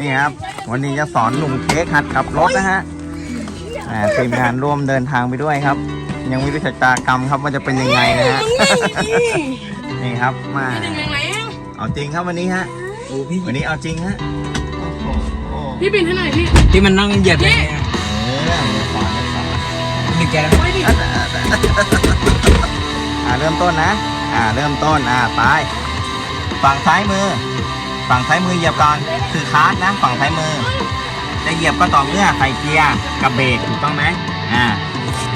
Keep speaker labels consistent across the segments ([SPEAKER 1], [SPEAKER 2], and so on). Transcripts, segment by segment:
[SPEAKER 1] นี่ครับ วันนี้จะสอนหนุ่มเค้กหัดขับรถนะฮะอ่าทีมงานร่วมเดินทางไปด้วยครับ ยังไม่รู้ชะตากรรมครับว่าจะเป็นยังไงนะฮะ นี่ครับมา
[SPEAKER 2] เป็นยังไงอะ
[SPEAKER 1] เอาจริงครับวันนี้ฮะ
[SPEAKER 3] โอ้พี่
[SPEAKER 1] วันนี้เอาจริงฮะโอ้โห
[SPEAKER 2] พี่บินให้หน่อยพี่
[SPEAKER 3] ที่มันนั่งเหยียบเลย
[SPEAKER 1] เออเดี๋ยวสอนเดี๋ยวสอน
[SPEAKER 3] ดึงแกแล้ว
[SPEAKER 2] ไว้ดิ
[SPEAKER 1] อ่าเริ่มต้นนะ อ่าเริ่มต้นอ่าไปฝั่งซ้ายมือ ฝั่งซ้ายมือเหยียบก่อนคือคาร์ดนะฝั่งซ้ายมือ จะเหยียบก็ต่อเมื่อใส่เกียร์กับเบรกถูกต้องไหมอ่า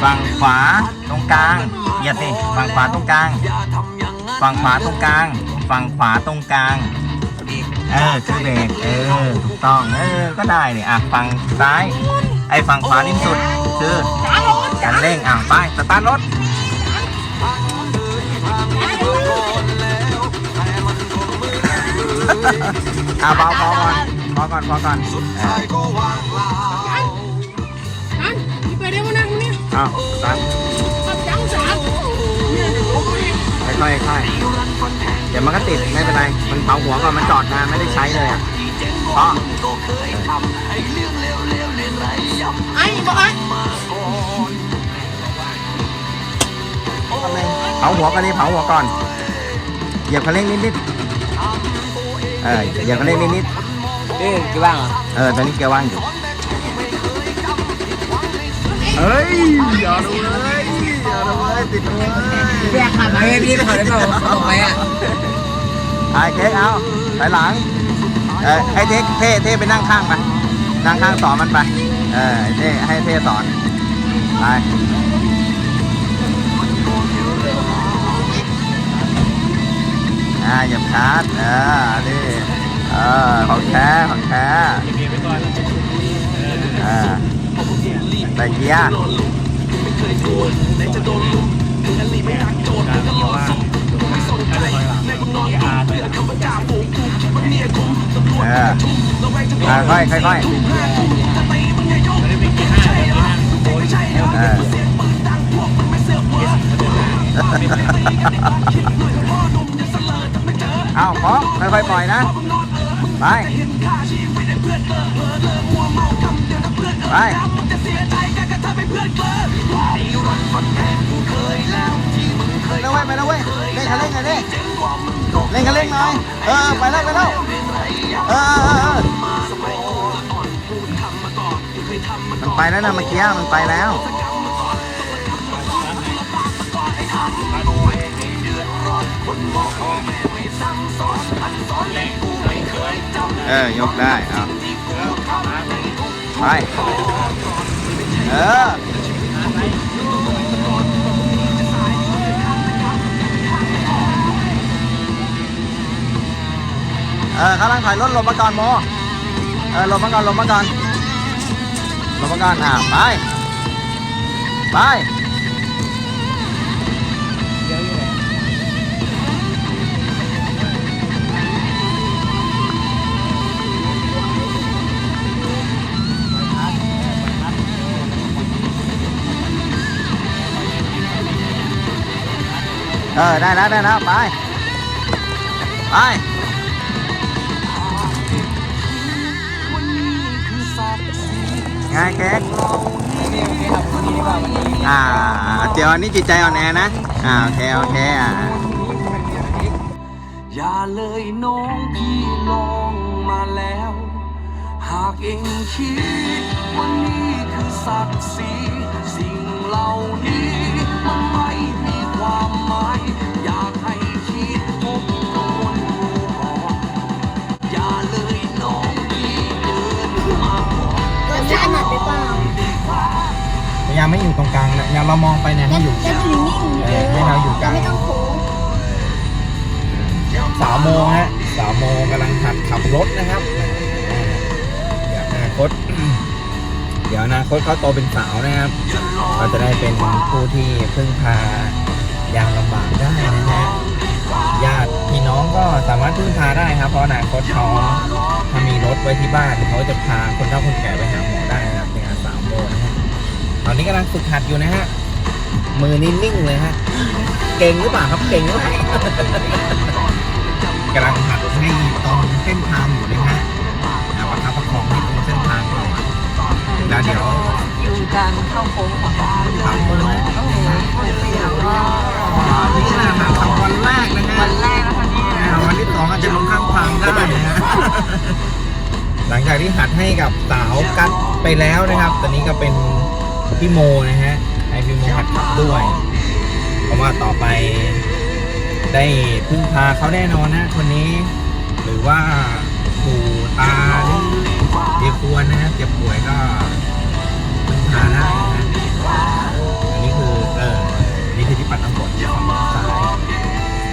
[SPEAKER 1] ฝั่งขวาตรงกลางเหยียบสิฝั่งขวาตรงกลาง ฝั่งขวาตรงกลาง ฝั่งขวาตรงกลางเออคือเบรกเออถูกต้องเออก็ได้เนี่ยอะฝั่งซ้ายไอ้ฝั่งขวาริมสุดคือการเร่งอะไปสตาร์ทรถ อะเบาพอก่อนพอก่อนพอก่อนอะ
[SPEAKER 2] อันพี่ไปเร็วนะคนนี้
[SPEAKER 1] เอาตั้ง
[SPEAKER 2] ขับจังสามเนี่ยจะโอ้ย
[SPEAKER 1] ค่อยๆค่อยๆเดี๋ยวมันก็ติดไม่เป็นไร มันเผาหัวก่อนมันจอดนานไม่ได้ใช้เลยอะเพราะ
[SPEAKER 2] ไอ้บอกไอ้
[SPEAKER 1] เผาหัวกันนี่เผาหัวก่อน เหยียบคันเร่งนิดๆ เออเหยียบคันเร่งนิด
[SPEAKER 3] เอ๊ะกี่บ้างอะ
[SPEAKER 1] ๆเออตอนนี้เกียร์ว่างอยู่เฮ้ยอย่าดูเลยอย่าดูเลยติดเลย
[SPEAKER 3] แยกขาดเฮ้ยพี่ไปขอได้เปล่าเอาไปอะ
[SPEAKER 1] ไอ้เค้กเอาไปหลังเออให้เท่เท่เท่ไปนั่งข้างไปนั่งข้างสอนมันไปเออให้เท่ให้เท่สอนไป อ่าอย่าชาร์จเออนี่เออของแท้ของแท้เออใส่เกียร์เอออ่าค่อยค่อยค่อยเออ เอาพร้อมค่อยๆปล่อยนะ ไป ไปแล้วเว้ยไปแล้วเว้ยเล่นคันเร่งหน่อยดิเล่นคันเร่งหน่อยเออไปแล้วไปแล้วเออมันไปแล้วนะเมื่อกี้มันไปแล้วคนมองแม่ไม่ เออยกได้เอาไปเออเออข้างล่างถอยรถลบมาก่อนโมเออลบมาก่อนลบมาก่อนลบมาก่อนอะไป ไป ออได้แล้วได้แล้วไปไปไงเค้ก
[SPEAKER 3] นี่โอเคครับวันนี้ดีกว่าวันนี้
[SPEAKER 1] อ่าเจียวอันนี้จิตใจอ่อนแอนะ อ่าโอเคโอเคอ่า
[SPEAKER 4] อย่าเลยน้องพี่ลองมาแล้ว หากเองคิดว่านี่คือศักดิ์ศรีสิ่งเหล่านี้มันไม่มีความหมาย พ
[SPEAKER 1] ยายามไม่อยู่ตรงกลางนะอย่าเรามองไปเนี่ยให้อยู่
[SPEAKER 5] จะอยู่นิ่งๆ
[SPEAKER 1] เออให้เราอยู่กลาง
[SPEAKER 5] ไม่ต้องโค้ง
[SPEAKER 1] สาวโมฮะสาวโมกำลังหัดขับรถนะครับเดี๋ยวอนาคต เดี๋ยวอนาคตเขาโตเป็นสาวนะครับเขาจะได้เป็นผู้ที่พึ่งพายามลำบากได้นะฮะญาติพี่น้องก็สามารถพึ่งพาได้ครับ เพราะอนาคตเขาถ้ามีรถไว้ที่บ้านเขาจะพาคนเฒ่าคนแก่ไปหาหมอได้นะครับในงานสาวโมนะฮะ ตอนนี้กำลังฝึกหัดอยู่นะฮะ มือนิ่งเลยฮะ เก่งหรือเปล่าครับ เก่งหรือเปล่ากำลังหัดให้ตอนเส้นทางอยู่นะฮะแล้วระคับประ
[SPEAKER 3] คองให้ตรงเส้นทางเราอะแล้
[SPEAKER 1] วเดี๋ย
[SPEAKER 3] วอยู่การเข้าโค้
[SPEAKER 1] งของบ้านวันแรก
[SPEAKER 3] วันแรกนะคะเบย
[SPEAKER 1] วันที่สองอาจจะลงข้างทางได้นะฮะหลังจากที่หัดให้กับสาวกัดไปแล้วนะครับ ตอนนี้ก็เป็น พี่โมนะฮะให้พี่โมหัดขับด้วย เพราะว่าต่อไปได้พึ่งพาเขาแน่นอนนะคนนี้ หรือว่าปู่ตาหรือเดียควรนะฮะเจ็บป่วยก็พึ่งพาได้นะฮะอันนี้คือเอออันนี่คือที่ปัดน้ำฝนฝั่งซ้าย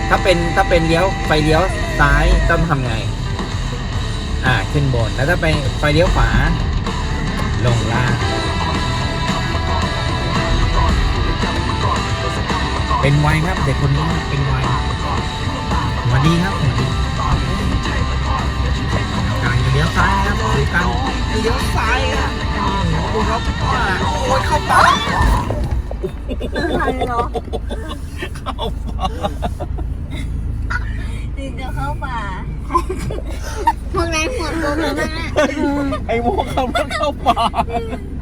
[SPEAKER 1] ถ้าเป็นถ้าเป็นเลี้ยวไฟเลี้ยวซ้ายต้องทำไง อ่าขึ้นบนแล้วถ้าไปไฟเลี้ยวขวาลงล่าง เป็นไวครับ เด็กคนนี้เป็นไวสวัสดีครับสวัสดีกำลังจะเลี้ยวซ้ายนะครับดูกันเลี้ยวซ้ายครับดูครับว่าโอ้ยเข้าป่า
[SPEAKER 5] อะไรเนาะ
[SPEAKER 1] เข้าป่า
[SPEAKER 5] ถึงจะเข้าป่าพวกนั้นหัวโตแล้วนะ
[SPEAKER 1] ไอ้โมขับรถเข้าป่า
[SPEAKER 5] เ